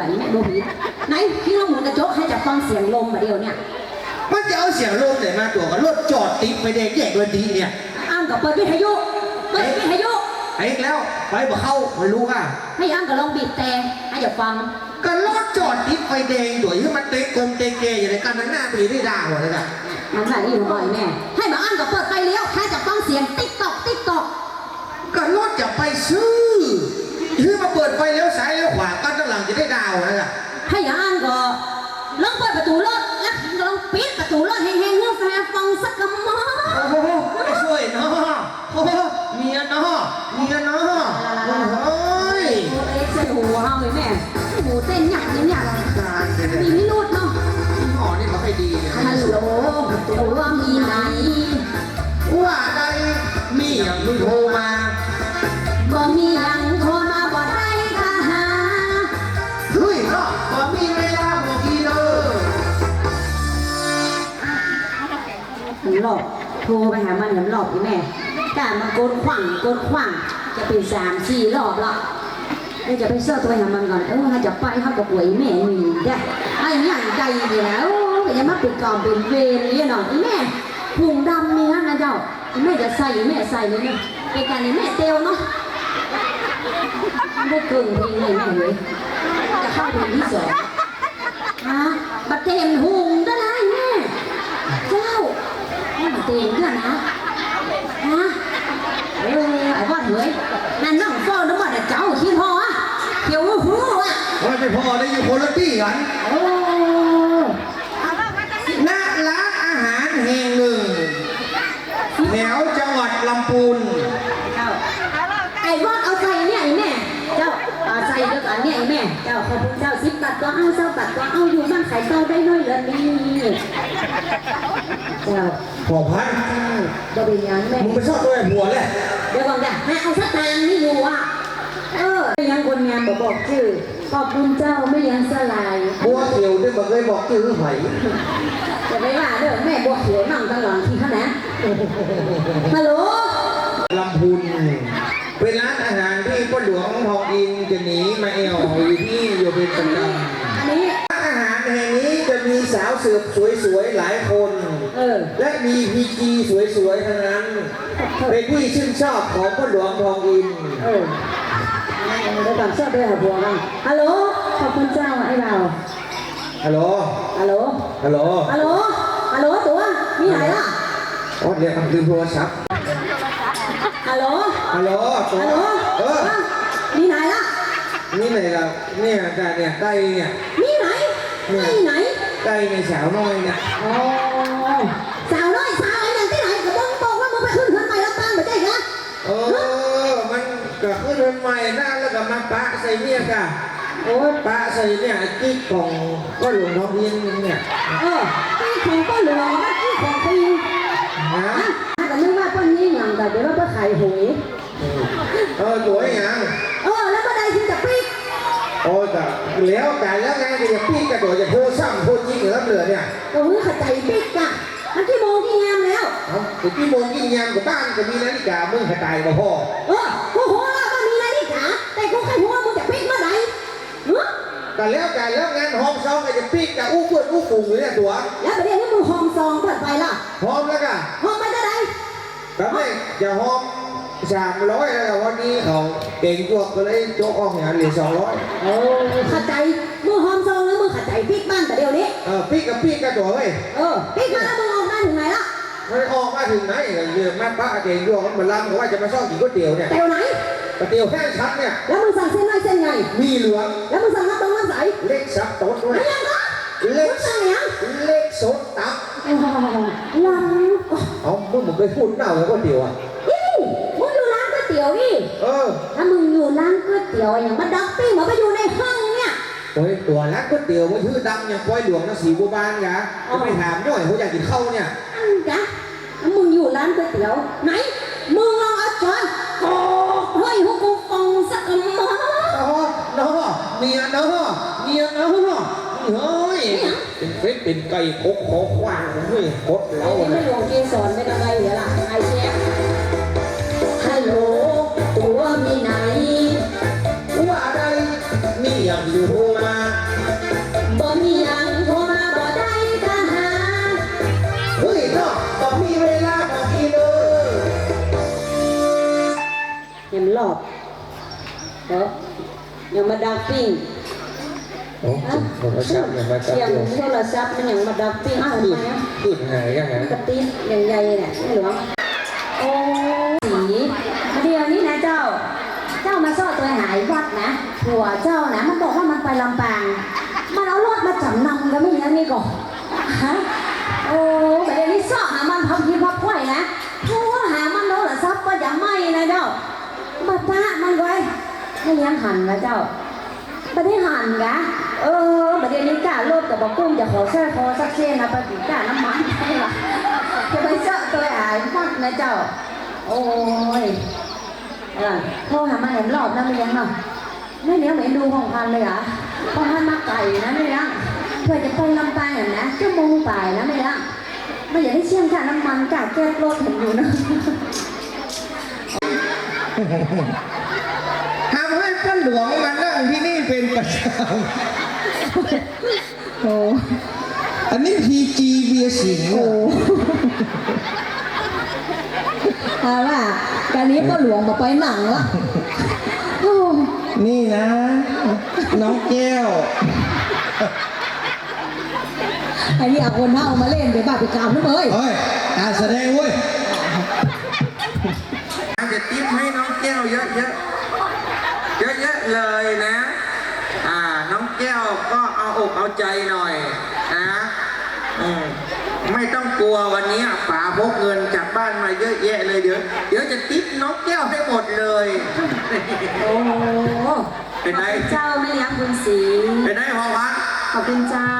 ขับรถอยู่กับไอ้แม่โดบีไหนพี่ลองหมุนกระจกให้จับฟังเสียงลมมาเดียวเนี่ยมันจะเอาเสียงลมไหนมาตัวกันรถจอดติดไฟแดงแยกดนตรีเนี่ยอ้ามกับเปิดวิทยุเปิดวิทยุไอ้อีกแล้วไปบอกเข้าไม่รู้อะให้อ้ามกับลองบีบแต่ให้จับฟังก็รถจอดติดไฟแดงตัวที่มันเตะกลมเตะเกยอย่างไรกันมันหน้าไปได้ด่าหัวเลยอะมันแบบนี้อยู่บ่อยแม่ให้มาอ้ามกับเปิดไฟเลี้ยวให้จับฟังเสียงติ๊กตอกติ๊กตอกก็รถจะไปซื้อ ที่มาเปิดไฟเลี้ยวซ้ายเลี้ยวขวากันด้านหลังจะได้ดาวเลยอะให้อ้ามก็ลองเปิดประตูรถแล้วลองปิดประตูรถให้แห้งเงื่อแฟฟังสักกำมอโอ้โหไม่ช่วยเนาะโอ้โหเมียเนาะเมียเนาะโอ้ยเอ็กซ์ใส่หัวเอาเลยแม่หมูเต้นหยักเนี่ยการเด็มีนิรุธเนาะหมอนี่เขาให้ดีฮัลโหลตัวมีไหนว่าใดมีอย่างมึงโทรมา โทรไปหามันผมหลอกพี่แม่แต่มันโกนขวังโกนขวังจะเป็นสามสี่รอบละเดี๋ยวจะไปเสิร์ฟตัวหามันก่อนเออถ้าจะไปเขากับป่วยแม่มีได้ไอ้อย่างใจดีแล้วก็จะมาเป็นกอมเป็นเวรนี่หน่อยแม่พุงดำนี่ฮะนะเจ้าแม่จะใส่แม่ใส่เลยเนี่ยเป็นการนี้แม่เตียวเนาะได้เกินเพลงเลยแม่เลยจะเข้าเพลงที่สองฮะบัดเต็มหุงได้ไรแม่ เจ้าให้มาเตียงเพื่อนนะฮะเออไอ้พ่อเหยนั่นน้องฟ้อน้ำมันเจ้าขี้พออะเขียวหูอะว่าไม่พอได้อยู่คนละที่กันโอ้ณร้านอาหารแห่งหนึ่งแถวจังหวัดลำพูน บบาทก็เอาเจ้าบาทก็เอาอยู่บ้านขายเต้าได้น้อยเลยนี่เจ้าพอพันเจ้าเป็นยังแม่มึงไปชอบตัวไอ้หัวแหละเดี๋ยวก่อนจ้ะให้เอาสักตางค์นี่อยู่อะเออยังคนงานบอกบอกชื่อขอบคุณเจ้าไม่ยังสลายบัวเขียวได้บอกเลยบอกชื่อไผ่จะไปว่าเด้อแม่บัวเขียวนั่งตลอดทีเขานะฮัลโหลลำพูน เป็นร้านอาหารที่พ่อหลวงทองอินจะหนีมาเอวอยู่ที่อยู่เป็นประจำอันนี้ร้านอาหารแห่งนี้จะมีสาวเสือบสวยๆหลายคน เออ และมีพีจีสวยๆทั้งนั้น เป็นที่ชื่นชอบของพ่อหลวงทองอิน เออเดี๋ยวก่อนชอบด้วยหาบัวกันฮัลโหล ขอบคุณเจ้าไอ้เราวฮัลโหล ฮัลโหล ฮัลโหลฮัลโหล ฮัลโหลตัว มีไหนล่ะโอ้เรียกคำลืมโทรศัพท์ ฮัลโหล ฮัลโหลตัวฮัลโหลเออมีไหนล่ะ นี่ไหนล่ะเนี่ยแต่เนี่ยใกล้เนี่ยมีไหนไม่ไหนใกล้ในสาวน้อยเนี่ยโอ้สาวน้อยสาวไอ้นั่นที่ไหนก็บอกบอกว่ามึงไปขึ้นเงินใหม่แล้วตั้งไปได้เหรอเออ มันก็ขึ้นเป็นใหม่หน้าแล้วก็มาปะใส่เมียกะมโอ้ยปะใส่เนี่ยกิ๊กของก็หลวงทองเพียงเนี่ย เออที่ของก็เหลือนะที่ของปีฮะอะถ้า ก็นึกว่าป้นนี้อย่างแต่เดี๋ยวเราไปขายหวยเออตัวยังเออ แล้วก็ได้ที่จะปิ๊กโอ้แต่แล้วแต่แล้วไงก็จะปิ๊กกระโดดจะโทษซ้ำโทษจิ๊กเหลือเหลือเนี่ยก็มือขัดใจปิ๊กอะมันที่โมงที่งามแล้วเอาแต่ที่โมงกินยามกับบ้านก็มีนาฬิกามึงกระต่ายมาพ่อเออกูหัวเราก็มีนาฬิกาแต่กูแค่หัวมึงจะปิ๊กเมื่อไหร่เออแต่แล้วแต่แล้วงานห้องซ้อมก็จะปิ๊กกับอู้เพื่อนอู้ฝูงอยู่เนี่ยตัวแล้วประเดี๋ยวนี้มึงหอมซองเปิดไปล่ะพร้อมแล้วก็หอม ไปจะได้ครับแม่จะห้องสามร้อยแล้ววันนี้เขาเก่งตัวก็เลยโจ๊กออกงานเหลือสองร้อยโอ้ขัดใจมึงหอมซองแล้วมึงขัดใจปิ๊กบ้านแต่เดี๋ยวนี้เออปิ๊กกับปิ๊กกับตัวเว้ยเออปิ๊กมาแล้วมึงออกมาถึงไหนล่ะมันออกมาถึงไหนเรื่องแม่ป้าเก่งตัวมันมาลำว่าจะมาซ่อมกินก๋วยเตี๋ยวเนี่ยแต่ไหนก๋วยเตี๋ยวแห้งชัดเนี่ยแล้วมึงสั่งเส้นน้อยเส้นใหญ่มีเหลืองแล้วมึงสั่งน้ำตรงน้ำใสเล็กซับโต๊ดด้วยไม่ยังก็เล็มึกงสั่งยังเล็ก สดตับโอ้โหลำเอามึงมึงไปพูดเน่าเลยก๋วยเตี๋ยวอะนี่มึงอยู่ร้านก๋วยเตี๋ยวนี่เออถ้ามึงอยู่ร้านก๋วยเตี๋ยวอย่างมาด็อกปิ้งมาไปอยู่ในห้องเนี่ยโอ้ยตัวร้านก๋วยเตี๋ยวมันชื่อดังอย่างปอยหลวงนะสีบัวบานกะจะไปถามย่อยเขาอยากกินข้าวเนี่ยอันกะแล้วมึงอยู่ร้านก๋วยเตี๋ยวไหนมึงลองเอาช้อนโอ้เฮ้ยพวกกูฟองสักหม้อน้อน้อเมียน้อเมียน้อเฮ้ย เป็นเป็ดเป็นไก่โคกคกขวางเฮ้ยโคตรไอ้เรานี่ไม่หลวงเกสรไม่ได้ไรเดี๋ยวล่ะไอ้เชี่ยฮัลโหลตัวมีไหน ว่าอะไรมีอย่างอยู่มาบ่มีหยังโทรมาบ่ได้ก็หาเฮ้ยน้อบอกมีเวลาบอกพี่เลยเห็นหลอกเออยังมาดักปิ้ง โอ้โทรศัพท์อย่ามาจับเสียงตัวโทรศัพท์มันยังมาดักปิ้งอ้าวทำไมอะขึ้นหายยังไงกระติบอย่างใหญ่เนี่ยไม่หลวงโอ้สีเดี๋ยวนี้นะเจ้า เจ้ามาซ่อตัวหายวัดนะผัวเจ้านะมันบอกว่ามันไปลำปาง มันเอารถมาจำนำก็ไม่ยังนี่ก่อนฮะโอ้แต่เดี๋ยวนี้ซ่อหามันทำทีพับไข่นะเพราะว่าหามันโน้ละซับก็อย่าไม่นะเจ้ามาปะมันไว้ให้เลี้ยงหันนะเจ้าไม่ได้หันกะ เออประเดี๋ยวนี้กล้าโลดกับบอกกุ้งจะขอแซ่คอสักเส้นนะปฏิกล้าน้ำมันให้ละจะไปเจาะตัวหายวัดนะเจ้า โอ้ยเออโทรหามาเห็นรอบนะไม่เลี้ยงเนาะไม่เลี้ยไม่ดูของพันเลยเหรอของพันมาไก่นะไม่เลี้ยงเพื่อจะไปลำปางเห็นนะชั่วโมงป่ายนะไม่เลี้ยงไม่อยากให้เชี่ยงค่าน้ำมันกาแก๊สรถเห็นอยู่นะทำให้ป้าหลวงมานั่งที่นี่เป็นประจ โอ้ำอันนี้พีจีเบียร์สิงห์โหเอาล่ะการนี้ก็หลวงมาไปหนังละโอ้นี่นะ น้องแก้วไอ้นี่เอาคนเท่ามาเล่นเดี๋ยวบาปไปกรรมนะเอ้ยเฮ้ยการแสดงเว้ยจะติ๊บให้น้องแก้วเยอะๆ เยอะๆเลยนะอ่าน้อง แก้วก็เอาอกเอาใจหน่อยนะอืมไม่ต้องกลัววันนี้ป๋าพกเงินจากบ้านมาเยอะแยะเลยเดี๋ยวเดี๋ยวจะติ๊บน้องแก้วให้หมดเลย โอ้เป็นไงเจ้าไม่เลี้ยงบุญศรีเป็นไงพอพันขอบคุณเจ้า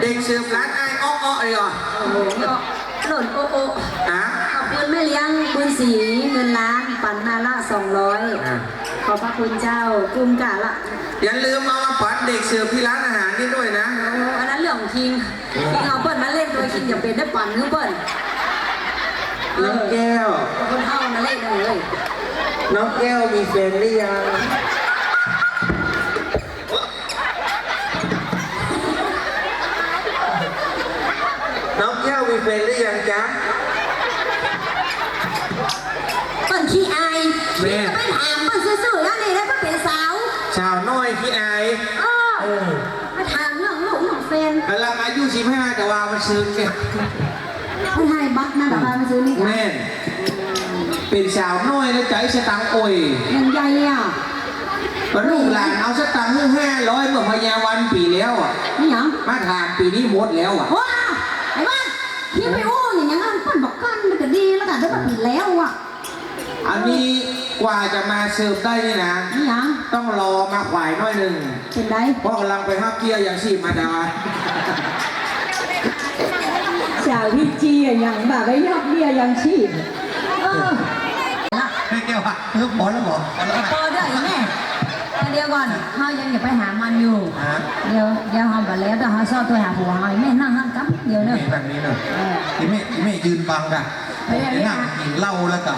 เด็กสืบร้านไอ้อ้ออ้อเลยเหรอโอ้โหหล่นโอ้โอ้อะขอบคุณแม่เลี้ยงบุญศรีเงินล้านปันนาละสองร้อย อะขอบพระคุณเจ้ากุมกะละอย่าลืมเอามาปัดเด็กเสือที่ร้านอาหารนี่ด้วยนะ โอ้อันนั้นเรื่องของคิงคิงเอาเปิ้ลมาเล่นโดยคิงอย่าเป็นได้ปั่นนึกเปิ้ลน้องแก้วเอาคนเท่ามาเล่นเลย น้องแก้วมีแฟนหรือยัง ซึ้งแกไม่ให้บัตรนะแต่ว่ามาซื้อนี่แม่นเป็นสาวน้อยแล้วใจสตังค์โอยยังใหญ่อะว่าลูกหลานเอาสตังค์ให้ห้าร้อยเมื่อพญาวันปีแล้วอะนี่หยังมาทานปีนี้หมดแล้วอะว้าไอ้บ้านที่ไปโอ้อย่างงั้นเปิ้ลบอกกันมันก็ดีแล้วกันถ้ามันผิดแล้วอะอันนี้กว่าจะมาเสิร์ฟได้นี่นะนี่หยังต้องรอมาขวายหน้อยหนึ่งเป็นไรเพราะกำลังไปฮับเกียร์อย่างชีพมาดา สาวพี่จีอะหยังบ่าไปยอกเบี้ยยังชีพเออไม่เกี่ยวอะเออหมอแล้วหมอหมอแล้วพอเด้อแม่เดี๋ยวก่อนเฮายังอย่าไปหามันอยู่ฮะเดี๋ยวเดี๋ยวเฮาบ่แล้วแต่เฮาชอบตัวหาผัวเฮาแม่นั่งนั่งกับเดี๋ยวเด้อนี่แบบนี้เนอะที่ไม่ที่ไม่ยืนบังอะไม่ได้ที่นั่งกินเหล้าแล้วก็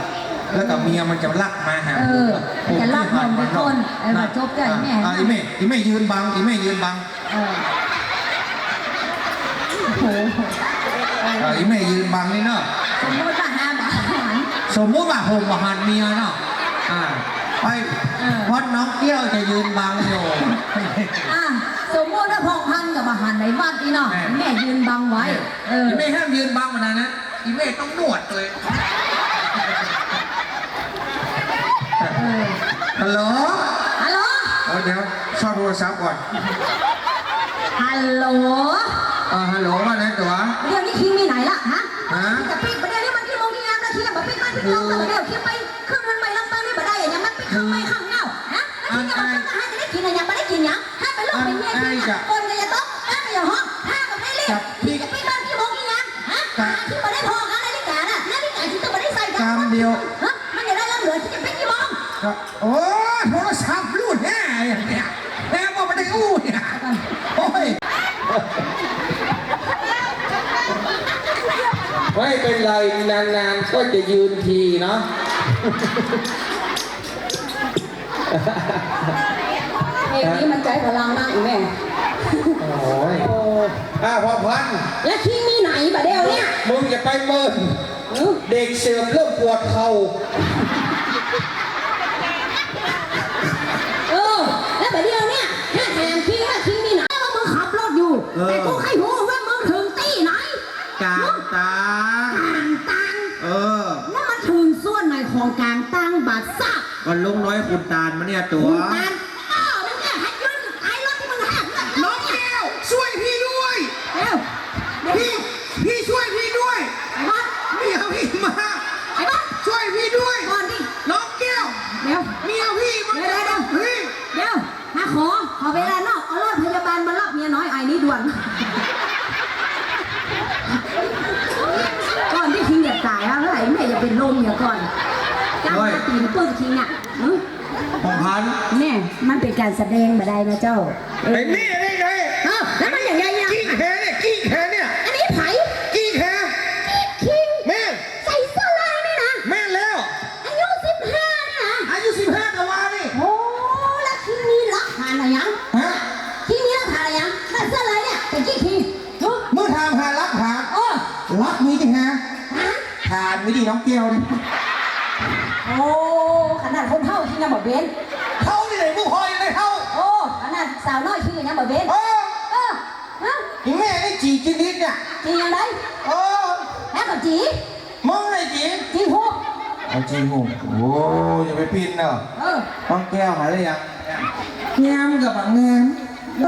แล้วก็เมียมันจะลักมาหาเออจะลักนมไปคนเออมาจบได้แม่อะอีเม่อีเม่ยืนบังอีเม่ยืนบังเออโอ้โห อะอีเม่ยืนบังนี่เนาะสมมติว่าห้าบาทสมมุติว่าผมกับหันเมียเนาะอ่าไปเออวัดน้องเกี้ยวจะยืนบังอยู่อะสมมติว่าพองพันกับอาหารในวัดนี่เนาะแม่แม่ยืนบังไว้เอออีเม่ห้ามยืนบังมันนะนะอีเม่ต้องนวดเลยเออฮัลโหลฮัลโหลเอาเดี๋ยวชอบโทรศัพท์ก่อนฮัลโหล อ่าฮัลโหลว่าไงตัวเดี๋ยวนี้คิงมีไหนล่ะฮะฮะจะปิดประเดี๋ยวนี้มันกี่โมงกี่ยามนาทีแล้วมาปิดมันปิดลงแล้วเดี๋ยวคิงไปขึ้นเงินไปลำตังนี่บ่ได้อย่างยังมันปิดข้างไม่ข้างเงาฮะแล้วคิงจะมาทำให้จะได้กินอะไรยังไม่ได้กินยังให้ไปลูกไปเมียกินอะ ไม่เป็นไรนานๆก็จะยืนทีเนาะเพลงนี้มันใจพลังมากอีแม่โอ้ยอ่าพอพันแล้วคิงมีไหนบ่เดียวเนี่ย มึงอย่าไปเมินเออเด็กเสิร์ฟเริ่มปวดเข่า คุณตาลมาเนี่ยตัวมึงตานอ้อนั่นแหละให้ยืนไอ้รถที่มึงหักน้องแก้วช่วยพี่ด้วยเร็วเดี๋ยวพี่ พี่ช่วยพี่ด้วยไอ้บ้านเมียพี่มาไอ้บ้านช่วยพี่ด้วยก่อนดิน้องแก้วเดี๋ยวเมียพี่มาเดี๋ยวเดี๋ยวพี่เดี๋ยวมาขอขอเวลานอกเอารถพยาบาลมารับเมียน้อยไอ้นี้ด่วนก่อนที่คิงจะตายอะเมื่อไหร่แม่จะเป็นลมอย่าก่อนจ้างมาตีนปื้นคิงอะหึ ของพันแม่มันเป็นการแสดงมาได้นะเจ้าเออไอ้นี่ได้ไงเอ้าแล้วมันอย่างไรเนี่ยกี้แค่เนี่ยกี้แค่เนี่ยอันนี้ไผ่กี้แค่คิงแม่ใส่เสื้อลายนี่นะแม่แล้วอายุสิบห้านี่นะอายุสิบห้ากว่านี่โอ้แล้วคิงมีหลักฐานอะไรยังฮะคิงมีหลักฐานอะไรยังใส่เสื้อลายเนี่ยเป็นกี่คิงเฮ้ยเมื่อทำหารักหาโอ้รักมีดิฮะฮะทานไม่ดีน้องแก้วนี่โอ้ขนาดคนเท่าคิง ยังบอกเบนเท่านี่ไหนผู้คอยยังไงเท่าโอ้ขนาดสาวน้อยคิงยังบอกเบนเออเออฮะอีแม่นี่จีกินนิดเนี่ยจริงยังไงเออแล้วกับจีมึงไอ้จีจริงพวกเอาจริงผมโอ้ยอย่าไปปีนเนอะเออน้องแก้วหายได้ยังงามกับงามเอ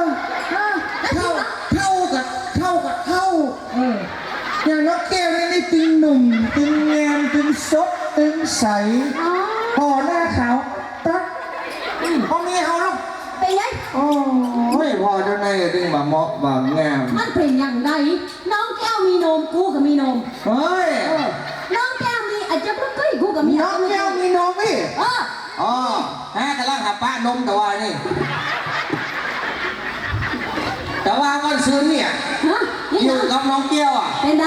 อเออแล้วคิเท่างล่ะเท่ากับเท่ากับเท่าเอออย่างน้องแก้วนี่ได้ตึงหนุ่มตึงงามตึงซบตึงใสอ๋อพอ ยพอเจ้าในตึงมาเหมาะบางงามมันเป็นอย่างไรน้องแก้วมีนมกูก็มีนมเฮ้ยเออน้องแก้วมีอาจจะเพิ่งกูก็มีน้องแก้วมีนมพี่เอออ๋อฮะกำลังหับป้านมแต่ว่านี่ แต่ว่าวันซื้อเนี่ยฮะนี่อยู่นะกับน้องแก้วอะ เป็นไง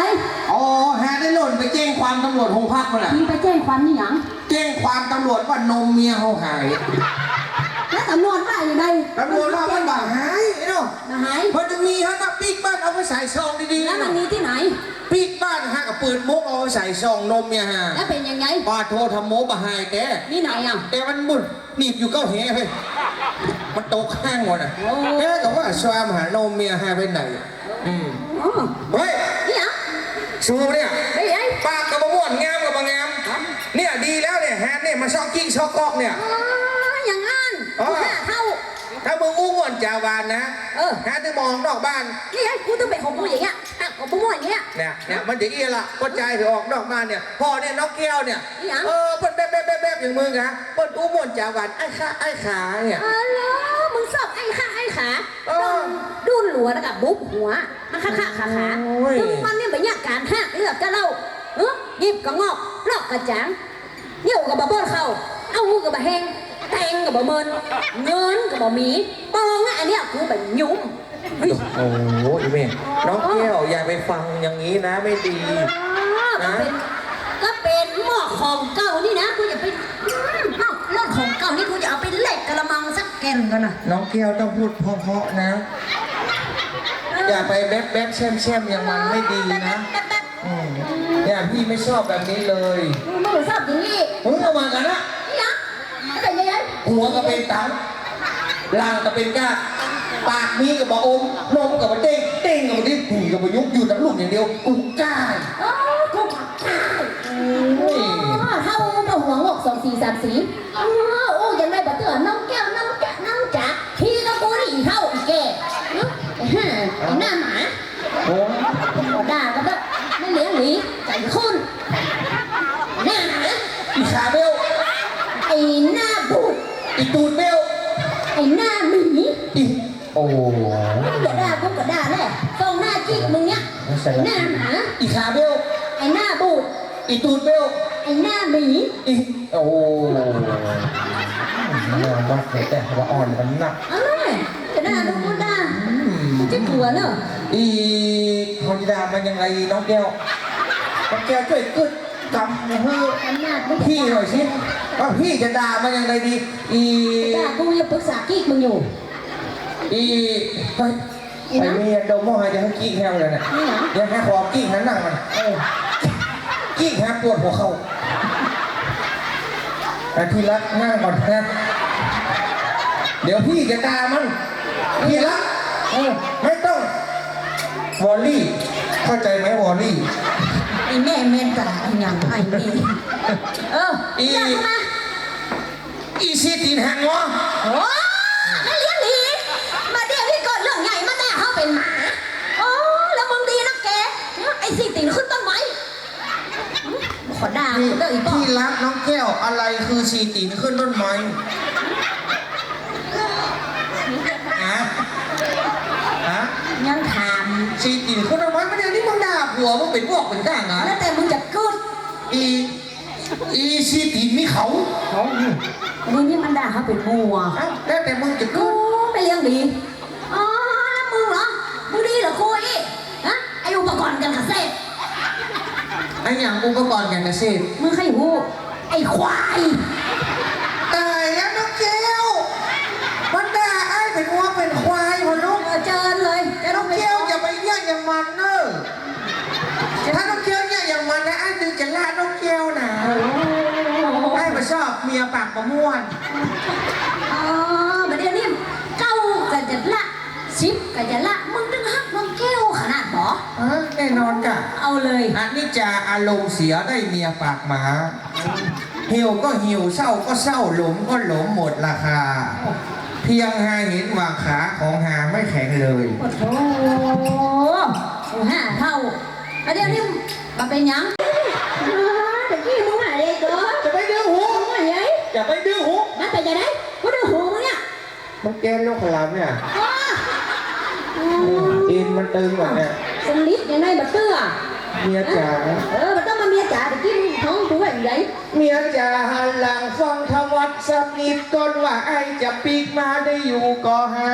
อ๋อฮะได้หล่นไปแจ้งความตำรวจโรงพักมาแหละยิงไปแจ้งความนี่หยังแจ้งความตำรวจว่านมเมียเขาหาย แล้วตำรวจว่าอย่างไรตำรวจว่ามันบ่าหาย ไอ้เนาะนะหายเพอจะมีฮะกับปีกบ้านเอาไปใส่ซองดีๆแล้วมันมีที่ไหน ปีกบ้านฮะกับปืนมุกเอาไปใส่ซองนมเนี่ยฮะแล้วเป็นยังไงปาโททำโมบะหายแต่นี่ไหนอะแต่มันบุญหนีบอยู่เก้าแหเฮ้ยมันตกข้างหมดอะโอ้แกก็ว่าสวามหานมเมียหายไปไหนอืมอ๋อเฮ้ยนี่หยังสูเนี่ยเฮ้ยเฮ้ยปากกับมะม่วงงามกับมะงามเนี่ยดีแล้วเนี่ยแฮนเนี่ยมาชอบกิ้งชอบกอกเนี่ยอ๋ออย่างนั้นอ๋อห้าเท่า ถ้ามึงอู้ม่วนจาวานนะเออหาที่มองนอกบ้านนี่ไงกูต้องเป็นของกูอย่างเงี้ยอะของกูมั่วอย่างเงี้ย เนี่ยเนี่ยมันอย่างนี้ละก็ใจไปออกนอกบ้านเนี่ยพ่อเนี่ยน้องแก้วเนี่ยอีหยัง เออเปิ้นแบบแบบแบบแบบอย่างมึงอะเปิ้นอู้ม่วนจาวานไอ้ขาไอ้ขาเนี่ย อ๋อเหรอมึงสอบไอ้ข้าไอ้ขาเออดุนหลัวแล้วกับบุ๊บหัวมันขาขาขาขาโอ้ยมึงมันเนี่ยแบบเนี้ยการหักเลือกจะเล่าเออหยิบก็งอกลอกกระจังเหี่ยวกับบะเบิ้ลเข้าเอาหูกับบะแหง แทงกับบะเมินเงินกับบะหมีปองอะอันเนี้ยกูแบบยุ่มเฮ้ยโอ้โหอีเมนน้องแก้วอย่าไปฟังอย่างนี้นะไม่ดีก็เป็นก็เป็นหม้อของเก่านี่นะกูอย่าไปอืมเอ้ารถของเก่านี่กูจะเอาไปเล็กกระมังสักแกนกันนะน้องแก้วต้องพูดเพราะๆนะ อย่าไปแบ๊บแบ๊บแช่มแช่มอย่างมันไม่ดีนะอืมเนี่ยพี่ไม่ชอบแบบนี้เลย มึงไม่ชอบอย่างนี้มึงเอามากันนะ นี่นะเป็นยังไง หัวก็เป็นตังล่างก็เป็นก้าปากมีกับบะอมนมกับบะเด้งเด้งกับบะดิ้งผีกับบะยุกอยู่แต่ลูกอย่างเดียวกูก้าโอ้กูขับข้าโอ้ยเท่ามาหัวงอกสองสี่สามสี่อ๋อโอ้ยังไม่บัดเตือนน้องแก้วน้องจ๊ะน้องจ๊ะพี่ก็กูนี่อีเท่าอีแกเอ้าไอ้ห่หน้าหมาโอ้ด่าก็แบบไม่เลี้ยงหนีใจคุณไอ้หน้าหมา อีขาเบล ไอ้หน้าบูด อีตูดเบลไอ้หน้าหมีอีโอ้อย่าด่ากูก็ด่าแหละตรงหน้าจิกมึงเนี่ยไอ้หน้าหมาอีขาเบลไอ้หน้าบูดอีตูดเบลไอ้หน้าหมีอีโอ้บ้าแต่ว่าอ่อนกันหนักอะไรจะด่าดูกูด่ากูจะกลัวเนอะอีคนดามันยังไงน้องแก้วน้องแก้วช่วยกึดกำเฮ้ออำนาจมึงพี่หน่อยสิ ว่าพี่จะด่ามันยังไงดี อีด่ากูยังปรึกษากิ๊กมึงอยู่อีเฮ้ยไอ้เมียดมมอหายจะให้กี้แฮวเลยเนี่ยนี่เหรอยังให้ขอกี้นั้นนั่งมันเออกี้แฮวปวดหัวเข่าแต่ทีรักนั่งก่อนนะเดี๋ยวพี่จะด่ามันทีรักเออไม่ต้องวอลลี่ เข้าใจไหมวอลลี่ไอ้แม่แม่นด่าไอ้หยังไอ้นี่เอออีด่ากูมา อีซีตีนแหงวะโอ้ไม่เลี้ยงหนีมาเดี๋ยวพี่กดเรื่องใหญ่มาแน่เขาเป็นหมา โอ้แล้วมึงดีนะแก ไอ้สิตินขึ้นต้นไม้ขอด่าพี่กูเด้ออีป้อพี่รักน้องแก้วอะไรคือซีตีนขึ้นต้นไม้ฮะฮะยังถามซีตีนขึ้นต้นไม้ไม่ได้นี่มึงด่าผัวมึงเป็นพวกเป็นก้างเหรอแล้วแต่มึงจะกดอีอีซีตีนมีเขามึ งนี่มันด่าเขาเป็นมัวเอ้าแล้วแต่มึงจะกูกูดไม่เลี้ยงดี อ๋อมึงเหรอ มึงดีเหรอคุยฮะไออุปกรณ์กันเกษตรไอ้อย่างอุปกรณ์การเกษตรมึงใครหูไอควาย เมียปากประม่วนอ๋อประเดี๋ยวนี้เก้ากันจะละสิบกันจะละมึงตึงฮักน้องแก้วขนาดหรอฮะแน่นอนจ้ะเอาเลยอันนี้จะอารมณ์เสียได้เมียปากหมาหิวก็หิวเศร้าก็เศร้าหลมก็หลมหมดราคา เพียงหาเห็นว่าขาของหาไม่แข็งเลยโอ้โหโอ้ห้าเท่าประเดี๋ยวนี้มาเป็นหยัง อย่าไปดื้อหูมาแต่จะได้กูดูหูมึงเนี่ยมันแกนลูกขลามเนี่ยอ๋ออืมอินมันตึงหมดเนี่ยสลิปยังไงบัตเตอร์อะเมียจ๋าเออบัตเตอร์มาเมียจ๋าตะกี้มึง ท้องกูว่าอย่างไรเมียจ๋าหันหลังฟังธวัดสักนิดก่อนว่าไอจะปีกมาได้อยู่ก็หา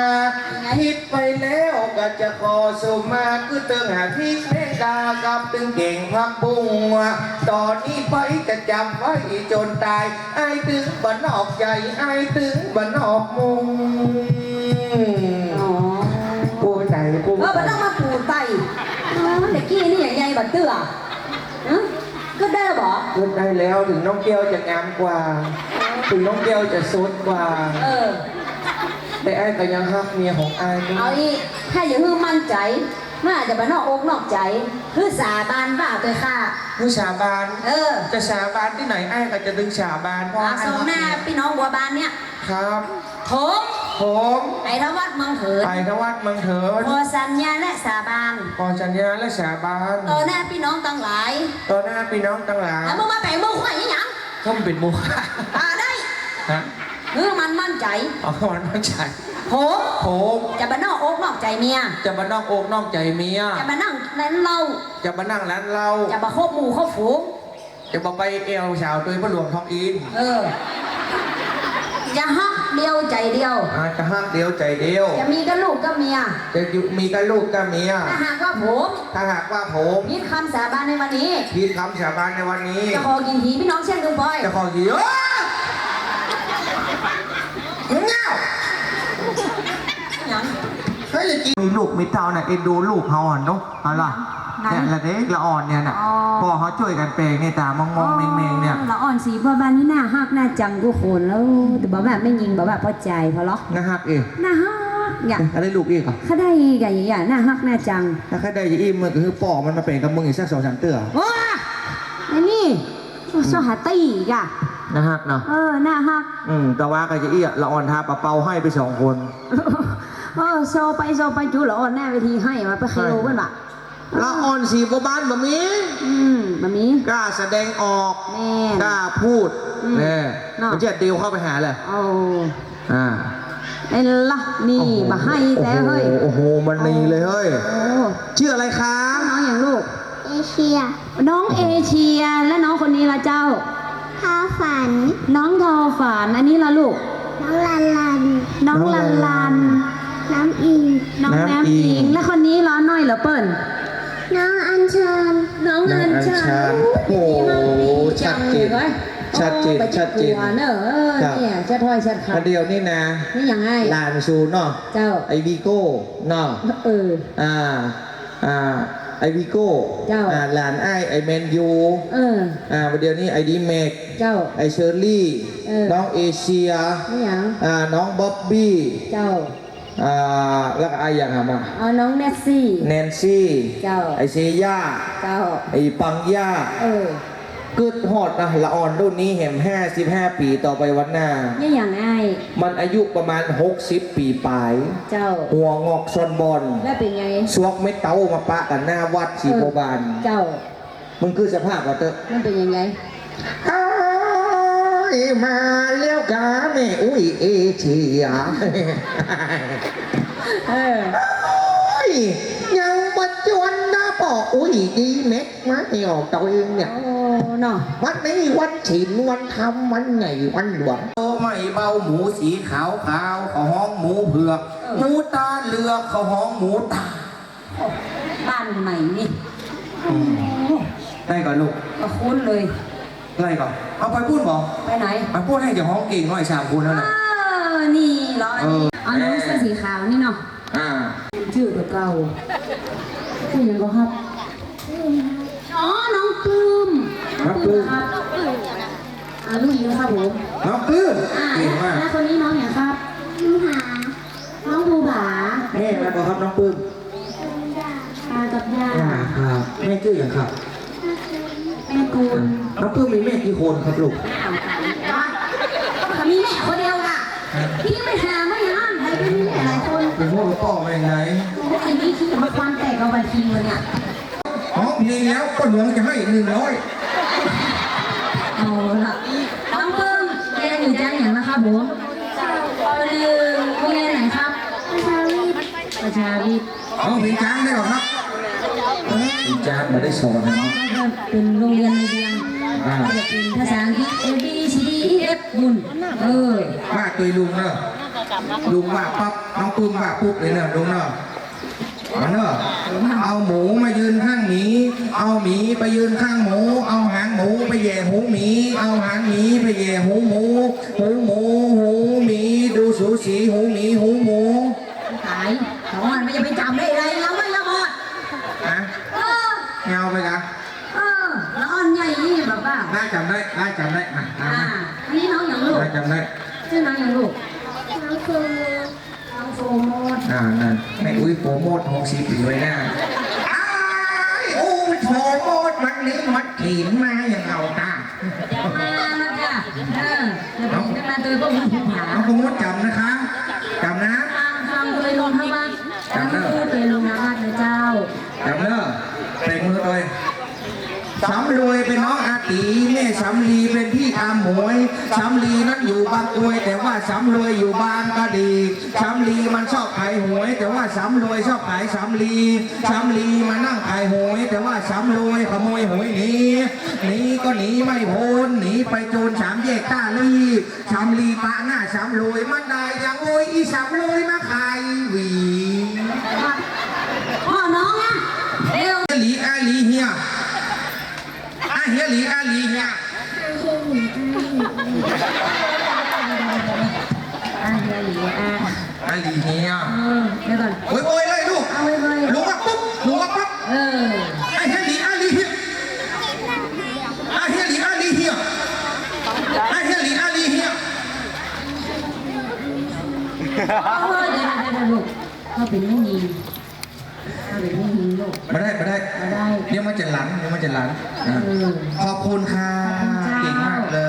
คิดไปแล้วก็จะขอสมาคือเติงหาพริกแมงดากับตึงเก่งพักบุ้งตอนนี้ไปจะจำไว้จนตาย ไอถึงบันนอกใจไอถึงบันนอกมุงอ๋อปูใจปูเออบัตเตอร์มาปูดไปอ๋อตะกี้นี่อย่างไรบัตเตอ ร์อะฮะก็ได้เหรอพูดได้แล้วถึงน้องแก้วจะงามกว่า ถึงน้องแก้วจะสดกว่า เออ แต่ไอ้ก็ยังฮักเมียของไอ้นะเอาอีกถ้าอย่าเพิ่งมั่นใจ มันอาจจะมานอกอกนอกใจคือสาบานว่าเอาไปฆ่าผู้สาบานเออจะสาบานที่ไหนไอ้ก็จะดึงสาบานเพราะอาไอ้สมหน้าพี่น้องบัวบานเนี่ยครับผมผมไปทวัดเมืองเถิดไปทวัดเมืองเถิดขอสัญญาและสาบานขอสัญญาและสาบานต่อหน้าพี่น้องทั้งหลายต่อหน้าพี่น้องทั้งหลายแล้วมึงมาแบ่งมือข่อยยังหยังก็เป็นมุขอ่าได้ฮะ เออมันมั่นใจอ๋อมันไม่ใช่ผมผมจะมานอกอกนอกใจเมียจะมานอกอกนอกใจเมีย จะมานั่งนั้นเหล่าจะมานั่งร้านเราจะมาคบหมู่คบฝูง จะมาไปเอวสาวตัวพระหลวงทองอิน เออ จะฮักเดียวใจเดียวอาจะห้ามเดียวใจเดียว จะมีกับลูกกับเมีย จะอยู่มีกับลูกกับเมีย ถ้าหากว่าผม ถ้าหากว่าผมยึดคำสาบานในวันนี้พิดคำสาบานในวันนี้ จะขอกินหีพี่น้องเช่นกันบ่อย จะขอกี่เอ้ยเงาหยังเฮ้ยจะกินมีลูกมีเต้าน่ะเอ็นดูลูกเขาอะเนาะเอาล่ะไหน เนี่ยละเด็กละอ่อนเนี่ยน่ะอ๋อ พ่อเขาช่วยกันแปลงในตามองมองเมงเมงเนี่ยละอ่อนสีพ่อบ้านนี่น่าฮักน่าจังกูโคนแล้วแต่บอกแบบไม่ยิงบอกแบบพอใจพอหรอนะฮักเองน่าฮักอย่างอะไรลูกอีกอะเขาได้กันอย่างน่าฮักน่าจังถ้าใครได้จะอิ่มมันก็คือปอกมันมาเป็นกับมึงอีกสักสองสามเตื้อว้าไอ้นี่สหาตีกะ นะฮักเนาะเออน่าฮัก อืมแต่ว่าก็จะเอี้ยละอ่อนทาปะเปาให้ไปสองคนเออโซไปโซไปจูละอ่อนแน่เวทีให้มาไปเคโลกันปะละอ่อนสีบัวบานแบบนี้อืมมามีกล้าแสดงออกแน่กล้าพูดอืมเนี่ยเนาะมันจะเดียวเข้าไปหาเลยโอ้อ่าไอ้ละนี่มาให้แต่เฮ้ยโอ้โหมันนีเลยเฮ้ยโอ้ชื่ออะไรคะน้องอย่างลูก เอเชีย น้องเอเชียและน้องคนนี้ละเจ้า พาฝัน น้องทอฝัน อันนี้ละลูก น้องลันลัน น้องลันลัน น้ำอิง น้องแนมอิง และคนนี้ล้อน้อยเหรอเปิ้ลน้องอัญเชิญน้องอัญชันโอ้โหชัดเจนชัดเจนชัดเจนหัวเนอะเออครับ เนี่ยจะถอยชัดขามาเดียวนี่นะนี่ยังไงลานซูเนาะเจ้าไอวีโก้เนาะเออ อ่าอ่า ไอวีโก้เจ้า อ่าหลานไอไอแมนยูเออ อ่าประเดี๋ยวนี้ไอดีเมกเจ้า ไอเชอร์รี่เออ น้องเอเชียนี่ยังอ่าน้องบ๊อบบี้เจ้า อ่าแล้วก็ไออย่างไรบ้างเอาน้องเนสซี่ แนนซี่เจ้า ไอเซย่าเจ้า ไอปังย่าเออ กึดฮอดนะละอ่อนรุ่นนี้แหมห้าสิบห้าปีต่อไปวันหน้านี่ยังไงมันอายุประมาณ 60 ปีปลาย เจ้า หัวงอกซอนบอลแล้วเป็นไง สวกเม็ดเต้ามาปะกันหน้าวัดสีโบบาน เจ้า มึงคือสภาพว่าเตอะมันเป็นยังไง อ้ายมาเลี้ยวกาแม่อุ้ยเอเชีย เออโอ้ยยังปัจจวนนะปออุ้ยดีเม็ดมาไม่ออกตัวเองเนี่ย โอ้ เนาะวันนี้วันฉินวันทำวันไหนวันหลวงโตไม่เบาหมูสีขาวขาวเขาห้องหมูเผือกหมูตาเหลือกเขาห้องหมูตาบ้านใหม่นี่ได้ก่อนลูกก็คุ้นเลยได้ก่อนเอาไปพูดบอกไปไหนไปพูดให้เจ้าห้องเก่งหน่อยสามคนแล้วเอนะอนี่เหรอเออเอาน้องเสื้อสีขาวนี่เนาะอ่าชื่อตัวเก่าชื่อยังก็ครับ อ๋อ น้องปลื้ม น้องปลื้มครับอ่าลูกหญิงนะครับผมน้องปลื้มอ่าเก่งมากแล้วคนนี้น้องอย่างครับน้องหาน้องภูผาแม่มาบอกครับน้องปลื้มตากับยาอ่าครับแม่ชื่ออย่างครับแม่กูลน้องปลื้มมีแม่กี่คนครับลูกแม่เอาไปว่าเขามีแม่คนเดียวค่ะพี่ไม่หาไม่ห้ามใครก็มีแม่หลายคนเป็นพ่อกับพ่อมาอย่างไรไอ้นี่ที่มาความแตกกับบัญชีวันเนี่ยอ๋อเพลงแล้วก็หลวงจะให้หนึ่งร้อย เอาละน้องเพิ่มเรียนอยู่ชั้นอย่างนะครับผมปหนึ่งโรงเรียนไหนครับ ประชาวิทย์อ๋อเพลงจ้างได้หรอครับเพลงจ้างมาได้สอนนะก็เป็นโรงเรียนในเรียนอ่าจะเป็นภาษาอังกฤษ A B C D E F บุญเออว่าตัวลุงเนอะลุงว่าปั๊บน้องปลื้มว่าปุ๊บเลยเนอะลุงเนอะ เอาเนอะเอาหมูมายืนข้างหมี เอาหมีไปยืนข้างหมู เอาหางหมูไปแย่หูหมี เอาหางหมีไปแย่หูหมู หูหมู หูหมี ดูสูสีหูหมี หูหมูขายสองวันไม่จะไปจำได้ไรแล้วไม่ละหมดฮะเออเงาไปละเออแล้วอ่อนใหญ่นี่แบบว่าได้จำได้ได้จำได้มาอ่าอันนี้น้องอย่างลูกได้จำได้ชื่อน้องอย่างลูกน้องครูน้อ งโฟโมดอ่านั่นแม่อุ้ยโปรโมทหกสิบปีไว้หน้าอ้ายโอ้ยโปรโมทวันนี้มันขีนมาอย่างเอาตามาแล้วจ้ะเออจะเป็นมาตัวพวกมันผาน้องโปรโมทจำนะคะจจำนะฟังฟังเลยลงข้างล่างแล้วพูดเลยลงนะบ้านนะเจ้า จำเนอะเตะมือเลย สำรวยเป็นน้องอาตีแม่สำลีเป็นพี่อาหมวยสำลีนั้นอยู่บางกรวย แต่ว่าสำรวยอยู่บางกะดีสำลีมันชอบขายหวย แต่ว่าสำรวยชอบขายสำลีสำลีมานั่งขายหวย แต่ว่าสำรวยขโมยหวยหนีหนีก็หนีไม่พ้นหนีไปโจรสามแยกต้าลีสำลีปะหน้าสำรวยมันได้ยังโวยอีสำรวยมาขายหวีพ่อน้องอะเร็วหลีอาหลีเฮียอาเฮีย หลีอาหลีเฮียอะเฮียหลีอะอาหลีเฮียเออเดี๋ยวก่อนโอ้ยโอ้ยเลยลูกเอาไว้ไว้ลูกว่าปุ๊บลูกว่าปั๊บเอออาเฮียหลีอาหลีเฮียอาเฮียหลีอาหลีเฮียอาเฮียหลีอาหลีเฮียเอาไว้เดี๋ยวเดี๋ยวเดี๋ยวลูกเขาเป็นไม่มีเขาเป็นไม่มีลูกมาได้มาได้ มาได้ เดี๋ยวมันจะหลันเดี๋ยวมันจะหลันอะเออขอบคุณค่ะขอบคุณเจ้าเก่งมากเล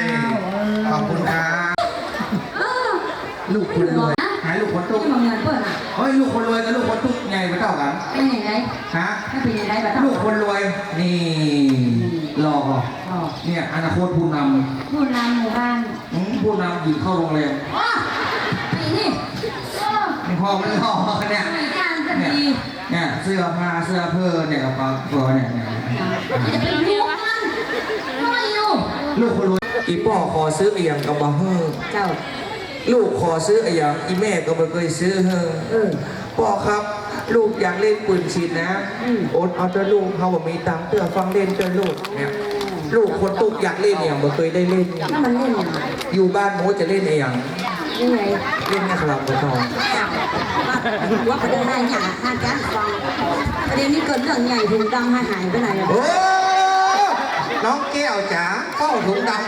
ย ขอบคุณค่ะเออลูกคนรวยหายลูกคนตุ๊กที่มาเงินเปิดอะเฮ้ยลูกคนรวยกับลูกคนตุ๊กไงไม่เท่ากันเป็นยังไงฮะถ้าเป็นยังไงแบบลูกคนรวยนี่หลอกเหรออ๋อเนี่ยอนาคตผู้นผู้นำหมู่บ้านำอืมผู้นำหญิงเข้าโรงแรมอ๋อปีนี่เออนี่พ่อไม่หลอกเนี่ยไม่กล้ารจะ เนี่ยดีเนี่ยเสื้อผ้าเสื้อเพื่อเนี่ยกระเป๋าตัวเนี่ยเนี่ยจะเป็นลูกมันน้อยอยู่ ลูกคนรวยอีพ่อขอซื้อไอ้หยังกับบ่เฮ้อเจ้า ลูกขอซื้อไอ้หยังอีแม่ก็ไม่เคยซื้อเฮ้อเออ พ่อครับลูกอยากเล่นปืนฉีดนะอืมโอ๊ตเอาเจ้าลูกเขาบอกมีตังค์เพื่อฟังเล่นเจ้าลูกเนี่ยลูกคนตุกอยากเล่นเนี่ยไม่เคยได้เล่น ถ้ามันเล่นอย่างไรอยู่บ้านโมจะเล่นไอ้หยังยังไงเล่นนะครับพ่อทอง ว่าประเด็นได้เนี่ห้างการฟังประเด็นนี้เกิดเรื่องใหญ่ถุงดำหายหายไปไหนอะ โอ้น้องแก้วจ๋าเข้าถุงดำ